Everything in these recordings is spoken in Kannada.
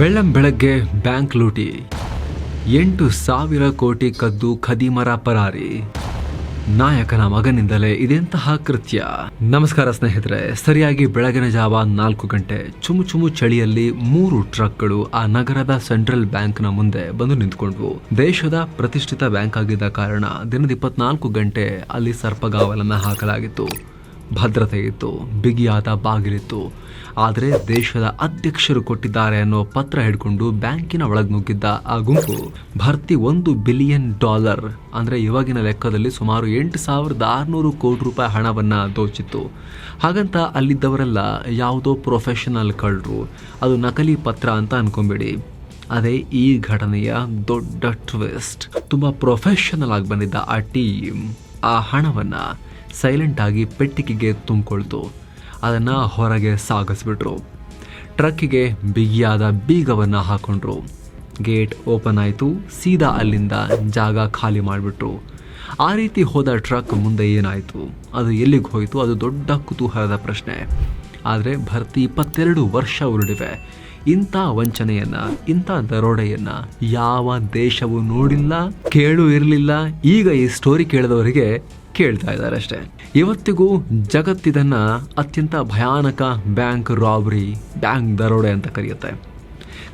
ಬೆಳ್ಳಂ ಬೆಳಗ್ಗೆ ಬ್ಯಾಂಕ್ ಲೂಟಿ. ಎಂಟು ಸಾವಿರ ಕೋಟಿ ಕದ್ದು ಖದೀಮರ ಪರಾರಿ. ನಾಯಕನ ಮಗನಿಂದಲೇ ಇದೆಂತಹ ಕೃತ್ಯ. ನಮಸ್ಕಾರ ಸ್ನೇಹಿತರೆ, ಸರಿಯಾಗಿ ಬೆಳಗಿನ ಜಾವ ನಾಲ್ಕು ಗಂಟೆ ಚುಮು ಚುಮು ಚಳಿಯಲ್ಲಿ ಮೂರು ಟ್ರಕ್ಗಳು ಆ ನಗರದ ಸೆಂಟ್ರಲ್ ಬ್ಯಾಂಕ್ನ ಮುಂದೆ ಬಂದು ನಿಂತ್ಕೊಂಡ್ವು. ದೇಶದ ಪ್ರತಿಷ್ಠಿತ ಬ್ಯಾಂಕ್ ಆಗಿದ್ದ ಕಾರಣ ದಿನದ ಇಪ್ಪತ್ನಾಲ್ಕು ಗಂಟೆ ಅಲ್ಲಿ ಸರ್ಪಗಾವಲನ್ನ ಹಾಕಲಾಗಿತ್ತು. ಭದ್ರತೆ ಇತ್ತು ಬಿಗಿಯಾದ ಬಾಗಿಲಿತ್ತು. ಆದರೆ ದೇಶದ ಅಧ್ಯಕ್ಷರು ಕೊಟ್ಟಿದ್ದಾರೆ ಅನ್ನೋ ಪತ್ರ ಹಿಡ್ಕೊಂಡು ಬ್ಯಾಂಕಿನ ಒಳಗೆ ನುಗ್ಗಿದ್ದ ಆ ಗುಂಪು ಭರ್ತಿ ಒಂದು ಬಿಲಿಯನ್ ಡಾಲರ್, ಅಂದರೆ ಇವಾಗಿನ ಲೆಕ್ಕದಲ್ಲಿ ಸುಮಾರು ಎಂಟು ಸಾವಿರದ ಆರುನೂರು ಕೋಟಿ ರೂಪಾಯಿ ಹಣವನ್ನು ದೋಚಿತ್ತು. ಹಾಗಂತ ಅಲ್ಲಿದ್ದವರೆಲ್ಲ ಯಾವುದೋ ಪ್ರೊಫೆಷನಲ್ ಕಳ್ಳರು, ಅದು ನಕಲಿ ಪತ್ರ ಅಂತ ಅನ್ಕೊಂಬೇಡಿ. ಅದೇ ಈ ಘಟನೆಯ ದೊಡ್ಡ ಟ್ವಿಸ್ಟ್. ತುಂಬ ಪ್ರೊಫೆಷನಲ್ ಆಗಿ ಬಂದಿದ್ದ ಆ ಟೀಮ್ ಆ ಹಣವನ್ನ ಸೈಲೆಂಟ್ ಆಗಿ ಪೆಟ್ಟಿಗೆಗೆ ತುಂಬಿಕೊಳ್ತು. ಅದನ್ನು ಹೊರಗೆ ಸಾಗಿಸ್ಬಿಟ್ರು. ಟ್ರಕ್ಕಿಗೆ ಬಿಗಿಯಾದ ಬೀಗವನ್ನು ಹಾಕೊಂಡ್ರು. ಗೇಟ್ ಓಪನ್ ಆಯಿತು. ಸೀದಾ ಅಲ್ಲಿಂದ ಜಾಗ ಖಾಲಿ ಮಾಡಿಬಿಟ್ರು. ಆ ರೀತಿ ಹೋದ ಟ್ರಕ್ ಮುಂದೆ ಏನಾಯಿತು? ಅದು ಎಲ್ಲಿಗೆ ಹೋಯಿತು? ಅದು ದೊಡ್ಡ ಕುತೂಹಲದ ಪ್ರಶ್ನೆ. ಆದರೆ ಭರ್ತಿ ಇಪ್ಪತ್ತೆರಡು ವರ್ಷ ಉರುಳಿವೆ. ಇಂಥ ವಂಚನೆಯನ್ನು, ಇಂಥ ದರೋಡೆಯನ್ನು ಯಾವ ದೇಶವೂ ನೋಡಿಲ್ಲ, ಕೇಳು ಇರಲಿಲ್ಲ. ಈಗ ಈ ಸ್ಟೋರಿ ಕೇಳಿದವರಿಗೆ ಕೇಳ್ತಾ ಇದ್ದಾರೆ ಅಷ್ಟೇ. ಇವತ್ತಿಗೂ ಜಗತ್ತಿದನ್ನ ಅತ್ಯಂತ ಭಯಾನಕ ಬ್ಯಾಂಕ್ ರಾಬರಿ, ಬ್ಯಾಂಕ್ ದರೋಡೆ ಅಂತ ಕರೆಯುತ್ತೆ.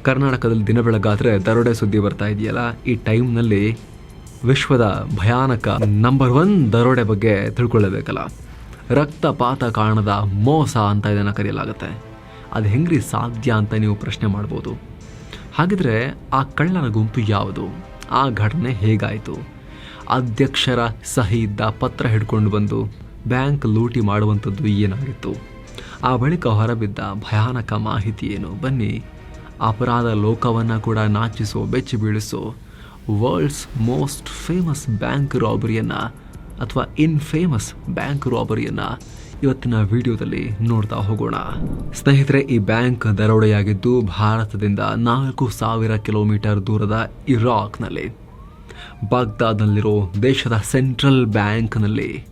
ಕರ್ನಾಟಕದಲ್ಲಿ ದಿನ ಬೆಳಗಾದರೆ ದರೋಡೆ ಸುದ್ದಿ ಬರ್ತಾ ಇದೆಯಲ್ಲ, ಈ ಟೈಮ್ನಲ್ಲಿ ವಿಶ್ವದ ಭಯಾನಕ ನಂಬರ್ ಒನ್ ದರೋಡೆ ಬಗ್ಗೆ ತಿಳ್ಕೊಳ್ಳಬೇಕಲ್ಲ. ರಕ್ತಪಾತ ಕಾರಣದ ಮೋಸ ಅಂತ ಇದನ್ನು ಕರೆಯಲಾಗುತ್ತೆ. ಅದು ಹೆಂಗ್ರಿ ಸಾಧ್ಯ ಅಂತ ನೀವು ಪ್ರಶ್ನೆ ಮಾಡ್ಬೋದು. ಹಾಗಿದ್ರೆ ಆ ಕಳ್ಳನ ಗುಂಪು ಯಾವುದು? ಆ ಘಟನೆ ಹೇಗಾಯಿತು? ಅಧ್ಯಕ್ಷರ ಸಹಿ ಇದ್ದ ಪತ್ರ ಹಿಡ್ಕೊಂಡು ಬಂದು ಬ್ಯಾಂಕ್ ಲೂಟಿ ಮಾಡುವಂಥದ್ದು ಏನಾಗಿತ್ತು? ಆ ಬಳಿಕ ಹೊರಬಿದ್ದ ಭಯಾನಕ ಮಾಹಿತಿ ಏನು? ಬನ್ನಿ. ಅಪರಾಧ ಲೋಕವನ್ನು ಕೂಡ ನಾಚಿಸೋ, ಬೆಚ್ಚಿ ಬೀಳಿಸೋ ವರ್ಲ್ಡ್ಸ್ ಮೋಸ್ಟ್ ಫೇಮಸ್ ಬ್ಯಾಂಕ್ ರಾಬರಿಯನ್ನು ಅಥವಾ ಇನ್ಫೇಮಸ್ ಬ್ಯಾಂಕ್ ರಾಬರಿಯನ್ನು ಇವತ್ತಿನ ವಿಡಿಯೋದಲ್ಲಿ ನೋಡ್ತಾ ಹೋಗೋಣ. ಸ್ನೇಹಿತರೆ, ಈ ಬ್ಯಾಂಕ್ ದರೋಡೆಯಾಗಿದ್ದು ಭಾರತದಿಂದ ನಾಲ್ಕು ಸಾವಿರ ಕಿಲೋಮೀಟರ್ ದೂರದ ಇರಾಕ್ನಲ್ಲಿ. ಬಾಗ್ದಾದ್ನಲ್ಲಿರೋ ದೇಶದ ಸೆಂಟ್ರಲ್ ಬ್ಯಾಂಕ್ನಲ್ಲಿ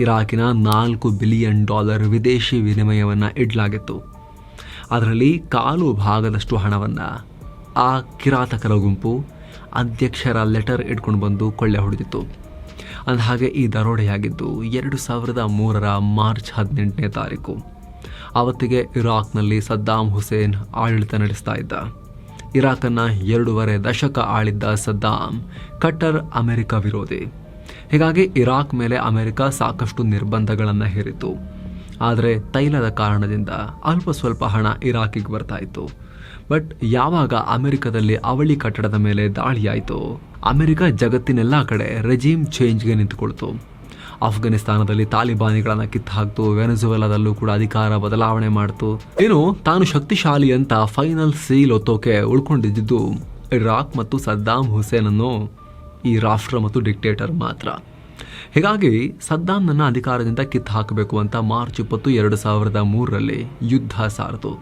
ಇರಾಕಿನ ನಾಲ್ಕು ಬಿಲಿಯನ್ ಡಾಲರ್ ವಿದೇಶಿ ವಿನಿಮಯವನ್ನು ಇಡಲಾಗಿತ್ತು. ಅದರಲ್ಲಿ ಕಾಲು ಭಾಗದಷ್ಟು ಹಣವನ್ನು ಆ ಕಿರಾತಕರ ಗುಂಪು ಅಧ್ಯಕ್ಷರ ಲೆಟರ್ ಇಟ್ಕೊಂಡು ಬಂದು ಕೊಳ್ಳೆ ಹೊಡೆದಿತ್ತು. ಅಂದಹಾಗೆ ಈ ದರೋಡೆಯಾಗಿದ್ದು ಎರಡು ಸಾವಿರದ ಮೂರರ ಮಾರ್ಚ್ ಹದಿನೆಂಟನೇ ತಾರೀಕು. ಆವತ್ತಿಗೆ ಇರಾಕ್ನಲ್ಲಿ ಸದ್ದಾಂ ಹುಸೇನ್ ಆಡಳಿತ ನಡೆಸ್ತಾ ಇದ್ದ. ಇರಾಕನ್ನು ಎರಡೂವರೆ ದಶಕ ಆಳಿದ್ದ ಸದ್ದಾಂ ಕಟ್ಟರ್ ಅಮೆರಿಕ ವಿರೋಧಿ. ಹೀಗಾಗಿ ಇರಾಕ್ ಮೇಲೆ ಅಮೆರಿಕ ಸಾಕಷ್ಟು ನಿರ್ಬಂಧಗಳನ್ನು ಹೇರಿತು ಆದರೆ ತೈಲದ ಕಾರಣದಿಂದ ಅಲ್ಪ ಸ್ವಲ್ಪ ಹಣ ಇರಾಕಿಗೆ ಬರ್ತಾ ಇತ್ತು. ಬಟ್ ಯಾವಾಗ ಅಮೆರಿಕದಲ್ಲಿ ಅವಳಿ ಕಟ್ಟಡದ ಮೇಲೆ ದಾಳಿಯಾಯಿತು, ಅಮೆರಿಕ ಜಗತ್ತಿನೆಲ್ಲ ಕಡೆ ರೆಜೀಮ್ ಚೇಂಜ್ಗೆ ನಿಂತುಕೊಳ್ತು. ಅಫ್ಘಾನಿಸ್ತಾನದಲ್ಲಿ ತಾಲಿಬಾನಿಗಳನ್ನ ಕಿತ್ತು ಹಾಕ್ತು ವೆನೆಜುವೆಲಾದಲ್ಲೂ ಕೂಡ ಅಧಿಕಾರ ಬದಲಾವಣೆ ಮಾಡ್ತು. ಏನು ತಾನು ಶಕ್ತಿಶಾಲಿ ಅಂತ ಫೈನಲ್ ಸೀಲ್ ಒತ್ತೋಕೆ ಉಳ್ಕೊಂಡಿದ್ದು ಇರಾಕ್ ಮತ್ತು ಸದ್ದಾಮ್ ಹುಸೇನ್ ಅನ್ನು ಈ ರಾಷ್ಟ್ರ ಮತ್ತು ಡಿಕ್ಟೇಟರ್ ಮಾತ್ರ. ಹೀಗಾಗಿ ಸದ್ದಾಂನನ್ನ ಅಧಿಕಾರದಿಂದ ಕಿತ್ತು ಹಾಕಬೇಕು ಅಂತ ಮಾರ್ಚ್ ಇಪ್ಪತ್ತು, ಎರಡು ಸಾವಿರದ ಮೂರರಲ್ಲಿ ಯುದ್ಧ ಸಾರಿತು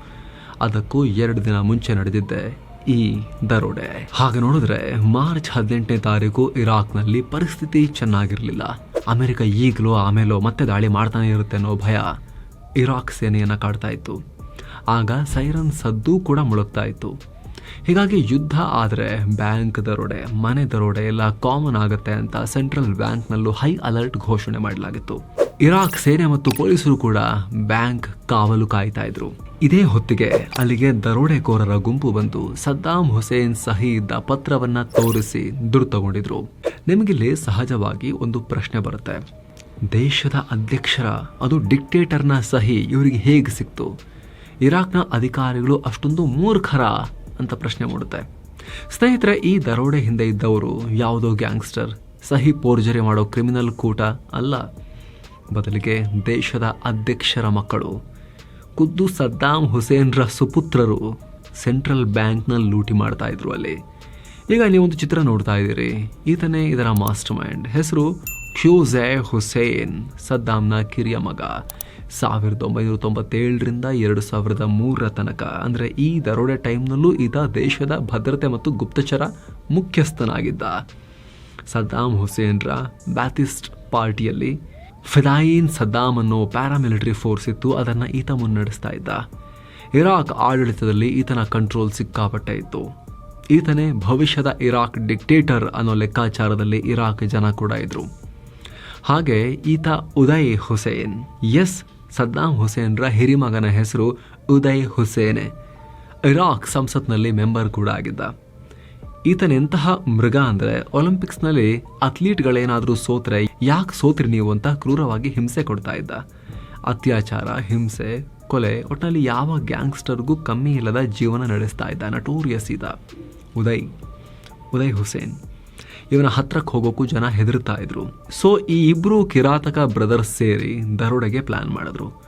ಅದಕ್ಕೂ ಎರಡು ದಿನ ಮುಂಚೆ ನಡೆದಿದ್ದೆ. ಈ ದರೋಡೆ. ಹಾಗೆ ನೋಡಿದ್ರೆ ಮಾರ್ಚ್ ಹದಿನೆಂಟನೇ ತಾರೀಕು ಇರಾಕ್ನಲ್ಲಿ ಪರಿಸ್ಥಿತಿ ಚೆನ್ನಾಗಿರಲಿಲ್ಲ. ಅಮೆರಿಕ ಈಗಲೂ ಆಮೇಲೋ ಮತ್ತೆ ದಾಳಿ ಮಾಡ್ತಾನೆ ಇರುತ್ತೆ ಅನ್ನೋ ಭಯ ಇರಾಕ್ ಸೇನೆಯನ್ನ ಕಾಡ್ತಾ ಇತ್ತು. ಆಗ ಸೈರನ್ ಸದ್ದು ಕೂಡ ಮುಳುಗ್ತಾ ಇತ್ತು. ಹೀಗಾಗಿ ಯುದ್ಧ ಆದರೆ ಬ್ಯಾಂಕ್ ದರೋಡೆ, ಮನೆ ದರೋಡೆ ಎಲ್ಲ ಕಾಮನ್ ಆಗುತ್ತೆ ಅಂತ ಸೆಂಟ್ರಲ್ ಬ್ಯಾಂಕ್ನಲ್ಲೂ ಹೈ ಅಲರ್ಟ್ ಘೋಷಣೆ ಮಾಡಲಾಗಿತ್ತು. ಇರಾಕ್ ಸೇನೆ ಮತ್ತು ಪೊಲೀಸರು ಕೂಡ ಬ್ಯಾಂಕ್ ಕಾವಲು ಕಾಯ್ತಾ ಇದ್ರು. ಇದೇ ಹೊತ್ತಿಗೆ ಅಲ್ಲಿಗೆ ದರೋಡೆಕೋರರ ಗುಂಪು ಬಂದು ಸದ್ದಾಂ ಹುಸೇನ್ ಸಹಿ ಇದ್ದ ಪತ್ರವನ್ನ ತೋರಿಸಿ ದುಡ್ಡು ತಗೊಂಡಿದ್ರು ನಿಮಗಿಲ್ಲಿ ಸಹಜವಾಗಿ ಒಂದು ಪ್ರಶ್ನೆ ಬರುತ್ತೆ. ದೇಶದ ಅಧ್ಯಕ್ಷರ, ಅದು ಡಿಕ್ಟೇಟರ್ನ ಸಹಿ ಇವರಿಗೆ ಹೇಗೆ ಸಿಕ್ತು? ಇರಾಕ್ನ ಅಧಿಕಾರಿಗಳು ಅಷ್ಟೊಂದು ಮೂರ್ಖರ ಅಂತ ಪ್ರಶ್ನೆ ಮೂಡುತ್ತೆ. ಸ್ನೇಹಿತರೆ, ಈ ದರೋಡೆ ಹಿಂದೆ ಇದ್ದವರು ಯಾವುದೋ ಗ್ಯಾಂಗ್ಸ್ಟರ್, ಸಹಿ ಪೋರ್ಜರಿ ಮಾಡೋ ಕ್ರಿಮಿನಲ್ ಕೂಟ ಅಲ್ಲ. ಬದಲಿಗೆ ದೇಶದ ಅಧ್ಯಕ್ಷರ ಮಕ್ಕಳು. ಖುದ್ದು ಸದ್ದಾಂ ಹುಸೇನ್ರ ಸುಪುತ್ರರು ಸೆಂಟ್ರಲ್ ಬ್ಯಾಂಕ್ನಲ್ಲಿ ಲೂಟಿ ಮಾಡ್ತಾ ಇದ್ರು ಅಲ್ಲಿ. ಈಗ ನೀವೊಂದು ಚಿತ್ರ ನೋಡ್ತಾ ಇದ್ದೀರಿ. ಈತನೇ ಇದರ ಮಾಸ್ಟರ್ ಮೈಂಡ್ ಹೆಸರು ಕ್ಯೂಝೆ ಹುಸೇನ್ ಸದ್ದಾಂನ ಕಿರಿಯ ಮಗ. ಸಾವಿರದ ಒಂಬೈನೂರ ತೊಂಬತ್ತೇಳರಿಂದ ಎರಡು ಸಾವಿರದ ಮೂರರ ತನಕ. ಅಂದರೆ ಈ ದರೋಡೆ ಟೈಮ್ನಲ್ಲೂ ಈತ ದೇಶದ ಭದ್ರತೆ ಮತ್ತು ಗುಪ್ತಚರ ಮುಖ್ಯಸ್ಥನಾಗಿದ್ದ. ಸದ್ದಾಂ ಹುಸೇನ್ರ ಬ್ಯಾಥಿಸ್ಟ್ ಪಾರ್ಟಿಯಲ್ಲಿ ಫಿದಾಯಿನ್ ಸದ್ದಾಮ್ ಅನ್ನೋ ಪ್ಯಾರಾಮಿಲಿಟರಿ ಫೋರ್ಸ್ ಇತ್ತು, ಅದನ್ನು ಈತ ಮುನ್ನಡೆಸ್ತಾ ಇದ್ದ. ಇರಾಕ್ ಆಡಳಿತದಲ್ಲಿ ಈತನ ಕಂಟ್ರೋಲ್ ಸಿಕ್ಕಾಪಟ್ಟೆ ಇತ್ತು. ಈತನೇ ಭವಿಷ್ಯದ ಇರಾಕ್ ಡಿಕ್ಟೇಟರ್ ಅನ್ನೋ ಲೆಕ್ಕಾಚಾರದಲ್ಲಿ ಇರಾಕ್ ಜನ ಕೂಡ ಇದ್ರು. ಹಾಗೆ ಈತ ಉದಯ್ ಹುಸೇನ್. ಎಸ್ ಸದ್ದಾಂ ಹುಸೇನ್ರ ಹಿರಿಮಗನ ಹೆಸರು ಉದಯ್ ಹುಸೇನೆ. ಇರಾಕ್ ಸಂಸತ್ನಲ್ಲಿ ಮೆಂಬರ್ ಕೂಡ ಆಗಿದ್ದ. ಈತನೆಂತಹ ಮೃಗ ಅಂದರೆ ಒಲಿಂಪಿಕ್ಸ್ನಲ್ಲಿ ಅಥ್ಲೀಟ್ಗಳೇನಾದರೂ ಸೋತ್ರೆ ಯಾಕೆ ಸೋತ್ರಿ ನೀವು ಅಂತ ಕ್ರೂರವಾಗಿ ಹಿಂಸೆ ಕೊಡ್ತಾ ಇದ್ದ. ಅತ್ಯಾಚಾರ, ಹಿಂಸೆ, ಕೊಲೆ ಒಟ್ಟಿನಲ್ಲಿ ಯಾವ ಗ್ಯಾಂಗ್ಸ್ಟರ್ಗೂ ಕಮ್ಮಿ ಇಲ್ಲದ ಜೀವನ ನಡೆಸ್ತಾ ಇದ್ದ ನಟೋರಿಯಸ್ ಇದ್ದ ಉದಯ್ ಉದಯ್ ಹುಸೇನ್. ಇವನ ಹತ್ರಕ್ಕೆ ಹೋಗೋಕ್ಕೂ ಜನ ಹೆದರ್ತಾ ಇದ್ರು. ಸೊ ಈ ಇಬ್ಬರು ಕಿರಾತಕ ಬ್ರದರ್ಸ್ ಸೇರಿ ದರೋಡೆಗೆ ಪ್ಲಾನ್ ಮಾಡಿದ್ರು.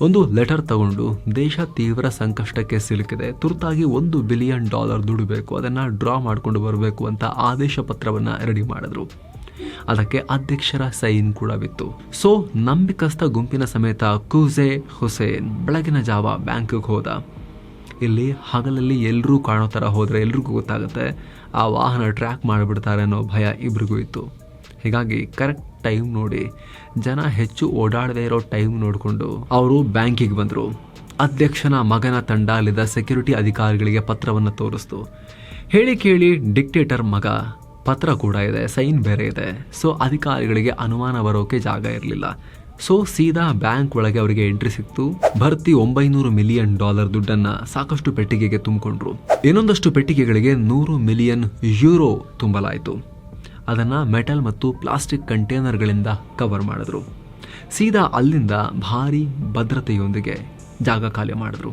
ಒಂದು ಲೆಟರ್ ತಗೊಂಡು ದೇಶ ತೀವ್ರ ಸಂಕಷ್ಟಕ್ಕೆ ಸಿಲುಕಿದೆ. ತುರ್ತಾಗಿ ಒಂದು ಬಿಲಿಯನ್ ಡಾಲರ್ ದುಡಬೇಕು, ಅದನ್ನು ಡ್ರಾ ಮಾಡಿಕೊಂಡು ಬರಬೇಕು ಅಂತ ಆದೇಶ ಪತ್ರವನ್ನು ರೆಡಿ ಮಾಡಿದ್ರು. ಅದಕ್ಕೆ ಅಧ್ಯಕ್ಷರ ಸೈನ್ ಕೂಡ ಬಿತ್ತು. ಸೊ, ನಂಬಿಕಸ್ಥ ಗುಂಪಿನ ಸಮೇತ ಕುಜೆ ಹುಸೇನ್ ಬೆಳಗಿನ ಜಾವ ಬ್ಯಾಂಕ್ಗೆ ಹೋದ. ಇಲ್ಲಿ ಹಗಲಲ್ಲಿ ಎಲ್ಲರೂ ಕಾಣೋ ಥರ ಹೋದರೆ ಎಲ್ರಿಗೂ ಗೊತ್ತಾಗುತ್ತೆ, ಆ ವಾಹನ ಟ್ರ್ಯಾಕ್ ಮಾಡಿಬಿಡ್ತಾರೆ ಅನ್ನೋ ಭಯ ಇಬ್ರಿಗೂ ಇತ್ತು. ಹೀಗಾಗಿ ಕರೆಕ್ಟ್ ಟೈಮ್ ನೋಡಿ ಜನ ಹೆಚ್ಚು ಓಡಾಡದೇ ಇರೋ ಟೈಮ್ ನೋಡಿಕೊಂಡು ಅವರು ಬ್ಯಾಂಕಿಗೆ ಬಂದರು. ಅಧ್ಯಕ್ಷನ ಮಗನ ತಂಡ ಅಲ್ಲಿದ್ದ ಸೆಕ್ಯೂರಿಟಿ ಅಧಿಕಾರಿಗಳಿಗೆ ಪತ್ರವನ್ನು ತೋರಿಸ್ತು. ಹೇಳಿ ಕೇಳಿ ಡಿಕ್ಟೇಟರ್ ಮಗ, ಪತ್ರ ಕೂಡ ಇದೆ ಸೈನ್ ಬೇರೆ ಇದೆ. ಸೊ ಅಧಿಕಾರಿಗಳಿಗೆ ಅನುಮಾನ ಬರೋಕೆ ಜಾಗ ಇರಲಿಲ್ಲ. ಸೊ ಸೀದಾ ಬ್ಯಾಂಕ್ ಒಳಗೆ ಅವರಿಗೆ ಎಂಟ್ರಿ ಸಿಕ್ತು. ಭರ್ತಿ ಒಂಬೈನೂರು ಮಿಲಿಯನ್ ಡಾಲರ್ ದುಡ್ಡನ್ನ ಸಾಕಷ್ಟು ಪೆಟ್ಟಿಗೆಗೆ ತುಂಬಿಕೊಂಡ್ರು. ಇನ್ನೊಂದಷ್ಟು ಪೆಟ್ಟಿಗೆಗಳಿಗೆ ನೂರು ಮಿಲಿಯನ್ ಯೂರೋ ತುಂಬಲಾಯಿತು. ಅದನ್ನ ಮೆಟಲ್ ಮತ್ತು ಪ್ಲಾಸ್ಟಿಕ್ ಕಂಟೈನರ್ಗಳಿಂದ ಕವರ್ ಮಾಡಿದ್ರು. ಸೀದಾ ಅಲ್ಲಿಂದ ಭಾರಿ ಭದ್ರತೆಯೊಂದಿಗೆ ಜಾಗ ಖಾಲಿ ಮಾಡಿದ್ರು.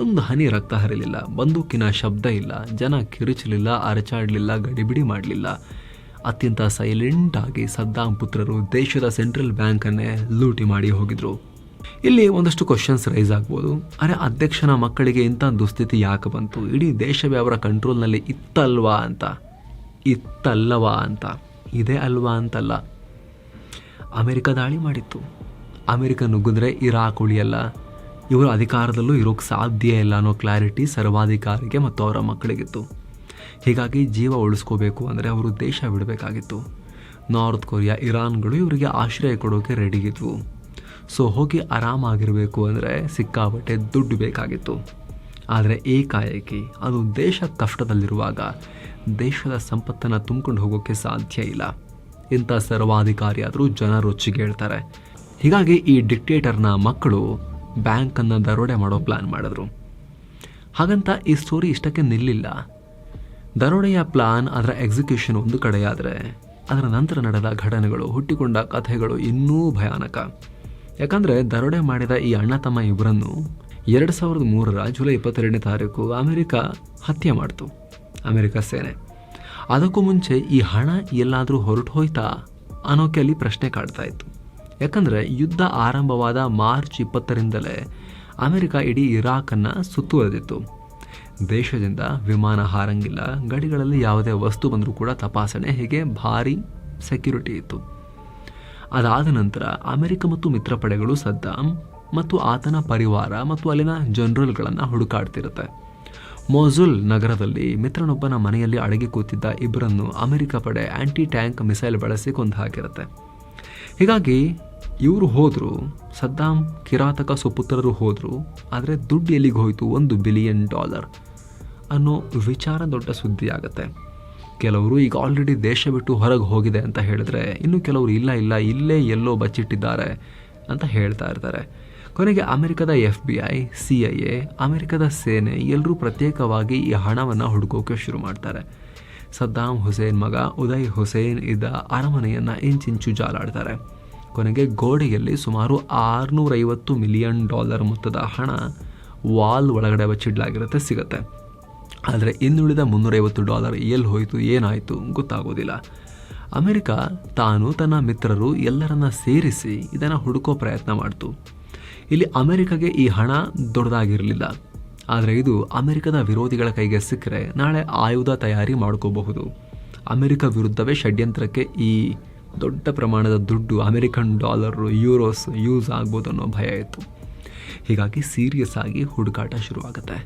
ಒಂದು ಹನಿ ರಕ್ತ ಹರಿಲಿಲ್ಲ, ಬಂದೂಕಿನ ಶಬ್ದ ಇಲ್ಲ, ಜನ ಕಿರುಚಲಿಲ್ಲ, ಅರಚಾಡಲಿಲ್ಲ, ಗಡಿಬಿಡಿ ಮಾಡಲಿಲ್ಲ. ಅತ್ಯಂತ ಸೈಲೆಂಟ್ ಆಗಿ ಸದ್ದಾಂ ಪುತ್ರರು ದೇಶದ ಸೆಂಟ್ರಲ್ ಬ್ಯಾಂಕನ್ನೇ ಲೂಟಿ ಮಾಡಿ ಹೋಗಿದ್ರು. ಇಲ್ಲಿ ಒಂದಷ್ಟು ಕ್ವಶನ್ಸ್ ರೈಸ್ ಆಗ್ಬೋದು. ಅರೆ ಅಧ್ಯಕ್ಷನ ಮಕ್ಕಳಿಗೆ ಇಂಥ ದುಸ್ಥಿತಿ ಯಾಕೆ ಬಂತು? ಇಡೀ ದೇಶವೇ ಅವರ ಕಂಟ್ರೋಲ್ನಲ್ಲಿ ಇತ್ತಲ್ವಾ ಅಂತ. ಇತ್ತಲ್ಲವಾ ಅಂತ. ಇದೆ ಅಲ್ವಾ ಅಂತಲ್ಲ. ಅಮೆರಿಕ ದಾಳಿ ಮಾಡಿತ್ತು. ಅಮೆರಿಕ ನುಗ್ಗಿದ್ರೆ ಇರಾಕ್ ಉಳಿಯಲ್ಲ. ಇವರು ಅಧಿಕಾರದಲ್ಲೂ ಇರೋಕ್ಕೆ ಸಾಧ್ಯ ಇಲ್ಲ ಅನ್ನೋ ಕ್ಲಾರಿಟಿ ಸರ್ವಾಧಿಕಾರಿಗೆ ಮತ್ತು ಅವರ ಮಕ್ಕಳಿಗಿತ್ತು. ಹೀಗಾಗಿ ಜೀವ ಉಳಿಸ್ಕೋಬೇಕು ಅಂದರೆ ಅವರು ದೇಶ ಬಿಡಬೇಕಾಗಿತ್ತು. ನಾರ್ತ್ ಕೊರಿಯಾ, ಇರಾನ್ಗಳು ಇವರಿಗೆ ಆಶ್ರಯ ಕೊಡೋಕೆ ರೆಡಿಗಿದ್ವು. ಸೊ ಹೋಗಿ ಆರಾಮಾಗಿರಬೇಕು ಅಂದರೆ ಸಿಕ್ಕಾಪಟ್ಟೆ ದುಡ್ಡು ಬೇಕಾಗಿತ್ತು. ಆದರೆ ಏಕಾಏಕಿ ಅದು ದೇಶ ಕಷ್ಟದಲ್ಲಿರುವಾಗ ದೇಶದ ಸಂಪತ್ತನ್ನು ತುಂಬಿಕೊಂಡು ಹೋಗೋಕ್ಕೆ ಸಾಧ್ಯ ಇಲ್ಲ. ಇಂಥ ಸರ್ವಾಧಿಕಾರಿಯಾದರೂ ಜನ ರೊಚ್ಚಿಗೆ ಹೇಳ್ತಾರೆ. ಹೀಗಾಗಿ ಈ ಡಿಕ್ಟೇಟರ್ನ ಮಕ್ಕಳು ಬ್ಯಾಂಕನ್ನು ದರೋಡೆ ಮಾಡೋ ಪ್ಲ್ಯಾನ್ ಮಾಡಿದ್ರು. ಹಾಗಂತ ಈ ಸ್ಟೋರಿ ಇಷ್ಟಕ್ಕೆ ನಿಲ್ಲಿಲ್ಲ. ದರೋಡೆಯ ಪ್ಲಾನ್ ಅದರ ಎಕ್ಸಿಕ್ಯೂಷನ್ ಒಂದು ಕಡೆಯಾದರೆ ಅದರ ನಂತರ ನಡೆದ ಘಟನೆಗಳು, ಹುಟ್ಟಿಕೊಂಡ ಕಥೆಗಳು ಇನ್ನೂ ಭಯಾನಕ. ಯಾಕಂದರೆ ದರೋಡೆ ಮಾಡಿದ ಈ ಅಣ್ಣ ತಮ್ಮ ಇಬ್ಬರನ್ನು ಎರಡು ಸಾವಿರದ ಮೂರರ ಜುಲೈ ಇಪ್ಪತ್ತೆರಡನೇ ತಾರೀಕು ಅಮೆರಿಕ ಹತ್ಯೆ ಮಾಡಿತು. ಅಮೆರಿಕ ಸೇನೆ. ಅದಕ್ಕೂ ಮುಂಚೆ ಈ ಹಣ ಎಲ್ಲಾದರೂ ಹೊರಟು ಹೋಯ್ತಾ ಅನ್ನೋಕೆ ಅಲ್ಲಿ ಪ್ರಶ್ನೆ ಕಾಡ್ತಾ ಇತ್ತು. ಯಾಕಂದರೆ ಯುದ್ಧ ಆರಂಭವಾದ ಮಾರ್ಚ್ ಇಪ್ಪತ್ತರಿಂದಲೇ ಅಮೆರಿಕ ಇಡೀ ಇರಾಕನ್ನು ಸುತ್ತುವರೆದಿತ್ತು. ದೇಶದಿಂದ ವಿಮಾನ ಹಾರಂಗಿಲ್ಲ, ಗಡಿಗಳಲ್ಲಿ ಯಾವುದೇ ವಸ್ತು ಬಂದರೂ ಕೂಡ ತಪಾಸಣೆ ಹೀಗೆ ಭಾರಿ ಸೆಕ್ಯುರಿಟಿ ಇತ್ತು. ಅದಾದ ನಂತರ ಅಮೆರಿಕ ಮತ್ತು ಮಿತ್ರಪಡೆಗಳು ಸದ್ದಾಂ ಮತ್ತು ಆತನ ಪರಿವಾರ ಮತ್ತು ಅಲ್ಲಿನ ಜನರಲ್ಗಳನ್ನು ಹುಡುಕಾಡ್ತಿರುತ್ತೆ. ಮೊಜುಲ್ ನಗರದಲ್ಲಿ ಮಿತ್ರನೊಬ್ಬನ ಮನೆಯಲ್ಲಿ ಅಡಗಿ ಕೂತಿದ್ದ ಇಬ್ಬರನ್ನು ಅಮೆರಿಕ ಪಡೆ ಆ್ಯಂಟಿ ಟ್ಯಾಂಕ್ ಮಿಸೈಲ್ ಬಳಸಿ ಕೊಂದು ಹಾಕಿರುತ್ತೆ. ಹೀಗಾಗಿ, ಇವರು ಹೋದರು ಸದ್ದಾಂ ಕಿರಾತಕ ಸುಪುತ್ರರು ಹೋದರು, ಆದರೆ ದುಡ್ಡು ಎಲ್ಲಿಗೆ ಹೋಯಿತು? ಒಂದು ಬಿಲಿಯನ್ ಡಾಲರ್ ಅನ್ನೋ ವಿಚಾರ ದೊಡ್ಡ ಸುದ್ದಿ ಆಗುತ್ತೆ ಕೆಲವರು ಈಗ ಆಲ್ರೆಡಿ ದೇಶ ಬಿಟ್ಟು ಹೊರಗೆ ಹೋಗಿದೆ ಅಂತ ಹೇಳಿದ್ರೆ, ಇನ್ನು ಕೆಲವರು ಇಲ್ಲ ಇಲ್ಲ, ಇಲ್ಲೇ ಎಲ್ಲೋ ಬಚ್ಚಿಟ್ಟಿದ್ದಾರೆ ಅಂತ ಹೇಳ್ತಾ ಇರ್ತಾರೆ. ಕೊನೆಗೆ ಅಮೆರಿಕದ F B I C I A ಅಮೆರಿಕದ ಸೇನೆ ಎಲ್ಲರೂ ಪ್ರತ್ಯೇಕವಾಗಿ ಈ ಹಣವನ್ನು ಹುಡುಕೋಕೆ ಶುರು ಮಾಡ್ತಾರೆ. ಸದ್ದಾಂ ಹುಸೇನ್ ಮಗ ಉದಯ್ ಹುಸೇನ್ ಇದ್ದ ಅರಮನೆಯನ್ನು ಇಂಚಿಂಚು ಜಾಲಾಡ್ತಾರೆ. ಕೊನೆಗೆ ಗೋಡೆಯಲ್ಲಿ ಸುಮಾರು ಆರುನೂರೈವತ್ತು ಮಿಲಿಯನ್ ಡಾಲರ್ ಮೊತ್ತದ ಹಣ ವಾಲ್ ಒಳಗಡೆ ಬಚ್ಚಿಡ್ಲಾಗಿರುತ್ತೆ, ಸಿಗುತ್ತೆ. ಆದರೆ ಇನ್ನುಳಿದ ಮುನ್ನೂರೈವತ್ತು ಡಾಲರ್ ಎಲ್ಲಿ ಹೋಯಿತು, ಏನಾಯಿತು ಗೊತ್ತಾಗೋದಿಲ್ಲ. ಅಮೆರಿಕ ತಾನು ತನ್ನ ಮಿತ್ರರು ಎಲ್ಲರನ್ನ ಸೇರಿಸಿ ಇದನ್ನು ಹುಡುಕೋ ಪ್ರಯತ್ನ ಮಾಡ್ತು. ಇಲ್ಲಿ ಅಮೆರಿಕಗೆ ಈ ಹಣ ದೊಡ್ಡದಾಗಿರಲಿಲ್ಲ. ಆದರೆ ಇದು ಅಮೆರಿಕದ ವಿರೋಧಿಗಳ ಕೈಗೆ ಸಿಕ್ಕರೆ ನಾಳೆ ಆಯುಧ ತಯಾರಿ ಮಾಡ್ಕೋಬಹುದು. ಅಮೆರಿಕ ವಿರುದ್ಧವೇ ಷಡ್ಯಂತ್ರಕ್ಕೆ ಈ ದೊಡ್ಡ ಪ್ರಮಾಣದ ದುಡ್ಡು ಅಮೆರಿಕನ್ ಡಾಲರು, ಯೂರೋಸ್ ಯೂಸ್ ಆಗ್ಬೋದು ಅನ್ನೋ ಭಯ ಇತ್ತು. ಹೀಗಾಗಿ ಸೀರಿಯಸ್ ಆಗಿ ಹುಡುಕಾಟ ಶುರುವಾಗುತ್ತೆ.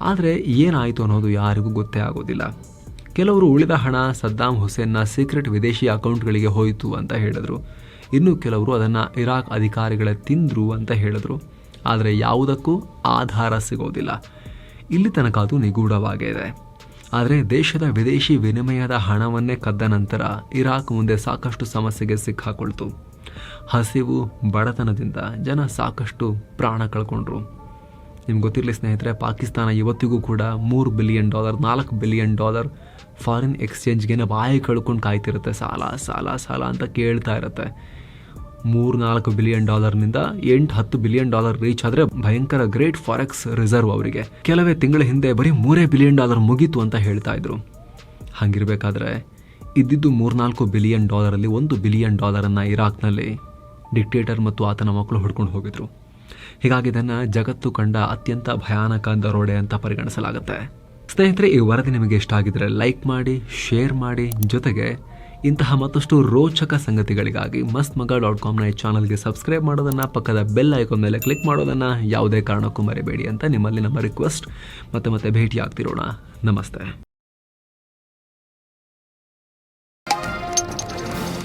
ಆದರೆ ಏನಾಯಿತು ಅನ್ನೋದು ಯಾರಿಗೂ ಗೊತ್ತೇ ಆಗೋದಿಲ್ಲ. ಕೆಲವರು ಉಳಿದ ಹಣ ಸದ್ದಾಂ ಹುಸೇನ್ನ ಸೀಕ್ರೆಟ್ ವಿದೇಶಿ ಅಕೌಂಟ್ಗಳಿಗೆ ಹೋಯಿತು ಅಂತ ಹೇಳಿದ್ರು. ಇನ್ನು ಕೆಲವರು ಅದನ್ನು ಇರಾಕ್ ಅಧಿಕಾರಿಗಳೇ ತಿಂದರು ಅಂತ ಹೇಳಿದ್ರು. ಆದರೆ ಯಾವುದಕ್ಕೂ ಆಧಾರ ಸಿಗೋದಿಲ್ಲ. ಇಲ್ಲಿ ತನಕ ಅದು ನಿಗೂಢವಾಗಿದೆ. ಆದರೆ ದೇಶದ ವಿದೇಶಿ ವಿನಿಮಯದ ಹಣವನ್ನೇ ಕದ್ದ ನಂತರ ಇರಾಕ್ ಮುಂದೆ ಸಾಕಷ್ಟು ಸಮಸ್ಯೆಗೆ ಸಿಕ್ಕಾಕೊಳ್ತು. ಹಸಿವು, ಬಡತನದಿಂದ ಜನ ಸಾಕಷ್ಟು ಪ್ರಾಣ ಕಳ್ಕೊಂಡ್ರು. ನಿಮ್ಗೆ ಗೊತ್ತಿರಲಿ ಸ್ನೇಹಿತರೆ, ಪಾಕಿಸ್ತಾನ ಇವತ್ತಿಗೂ ಕೂಡ ಮೂರು ಬಿಲಿಯನ್ ಡಾಲರ್, ನಾಲ್ಕು ಬಿಲಿಯನ್ ಡಾಲರ್ ಫಾರಿನ್ ಎಕ್ಸ್ಚೇಂಜ್ಗೆ ಬಾಯಿ ಕಳ್ಕೊಂಡು ಕಾಯ್ತಿರುತ್ತೆ ಸಾಲ ಸಾಲ ಸಾಲ ಅಂತ ಕೇಳ್ತಾ ಇರುತ್ತೆ. ಮೂರು ನಾಲ್ಕು ಬಿಲಿಯನ್ ಡಾಲರ್ನಿಂದ ಎಂಟು ಹತ್ತು ಬಿಲಿಯನ್ ಡಾಲರ್ ರೀಚ್ ಆದರೆ ಭಯಂಕರ ಗ್ರೇಟ್ ಫಾರೆಕ್ಸ್ ರಿಸರ್ವ್ ಅವರಿಗೆ. ಕೆಲವೇ ತಿಂಗಳ ಹಿಂದೆ ಬರೀ ಮೂರೇ ಬಿಲಿಯನ್ ಡಾಲರ್ ಮುಗೀತು ಅಂತ ಹೇಳ್ತಾ ಇದ್ರು. ಹಾಗಿರ್ಬೇಕಾದ್ರೆ ಇದ್ದಿದ್ದು ಮೂರ್ನಾಲ್ಕು ಬಿಲಿಯನ್ ಡಾಲರಲ್ಲಿ ಒಂದು ಬಿಲಿಯನ್ ಡಾಲರನ್ನು ಇರಾಕ್ನಲ್ಲಿ ಡಿಕ್ಟೇಟರ್ ಮತ್ತು ಆತನ ಮಕ್ಕಳು ಹುಡ್ಕೊಂಡು ಹೋಗಿದ್ರು. ಹೀಗಾಗಿ ಇದನ್ನು ಜಗತ್ತು ಕಂಡ ಅತ್ಯಂತ ಭಯಾನಕ ದರೋಡೆ ಅಂತ ಪರಿಗಣಿಸಲಾಗುತ್ತೆ. ಸ್ನೇಹಿತರೆ, ಈ ವರದಿ ನಿಮಗೆ ಇಷ್ಟ ಆಗಿದ್ರೆ ಲೈಕ್ ಮಾಡಿ, ಶೇರ್ ಮಾಡಿ, ಜೊತೆಗೆ ಇಂತಹ ಮತ್ತಷ್ಟು ರೋಚಕ ಸಂಗತಿಗಳಿಗಾಗಿ ಮಸ್ತ್ ಮಗ ಡಾಟ್ ಕಾಮ್ನ ಈ ಚಾನಲ್ಗೆ ಸಬ್ಸ್ಕ್ರೈಬ್ ಮಾಡೋದನ್ನು, ಪಕ್ಕದ ಬೆಲ್ ಐಕಾನ್ ಮೇಲೆ ಕ್ಲಿಕ್ ಮಾಡೋದನ್ನು ಯಾವುದೇ ಕಾರಣಕ್ಕೂ ಮರಿಬೇಡಿ ಅಂತ ನಿಮ್ಮಲ್ಲಿ ನಮ್ಮ ರಿಕ್ವೆಸ್ಟ್. ಮತ್ತೆ ಮತ್ತೆ ಭೇಟಿ ಆಗ್ತಿರೋಣ ನಮಸ್ತೆ.